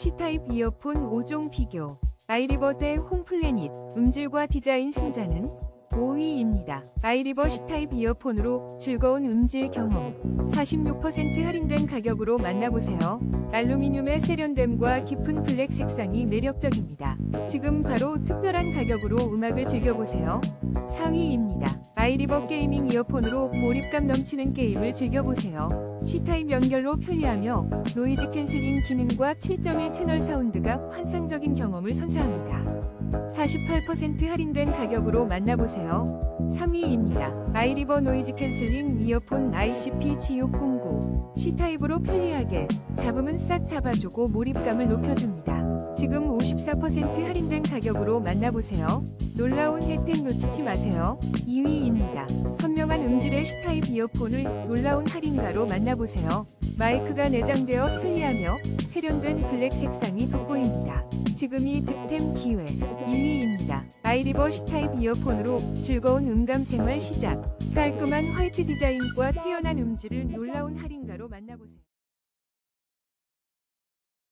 C타입 이어폰 5종 비교 아이리버 대 홈플래닛 음질과 디자인 승자는 5위입니다. 아이리버 C타입 이어폰으로 즐거운 음질 경험 46% 할인된 가격으로 만나보세요. 알루미늄의 세련됨과 깊은 블랙 색상이 매력적입니다. 지금 바로 특별한 가격으로 음악을 즐겨보세요. 4위입니다. 아이리버 게이밍 이어폰으로 몰입감 넘치는 게임을 즐겨보세요. C타입 연결로 편리하며 노이즈 캔슬링 기능과 7.1 채널 사운드가 환상적인 경험을 선사합니다. 48% 할인된 가격으로 만나보세요. 3위입니다. 아이리버 노이즈 캔슬링 이어폰 ICP-G609 C타입으로 편리하게 잡음은 싹 잡아주고 몰입감을 높여줍니다. 지금 54% 할인된 가격으로 만나보세요. 놀라운 혜택 놓치지 마세요. 2위입니다. 선명한 음질의 C타입 이어폰을 놀라운 할인가로 만나보세요. 마이크가 내장되어 편리하며 세련된 블랙 색상이 돋보입니다. 지금이 득템 기회 2위입니다. 아이리버 C타입 이어폰으로 즐거운 음감 생활 시작. 깔끔한 화이트 디자인과 뛰어난 음질을 놀라운 할인가로 만나보세요.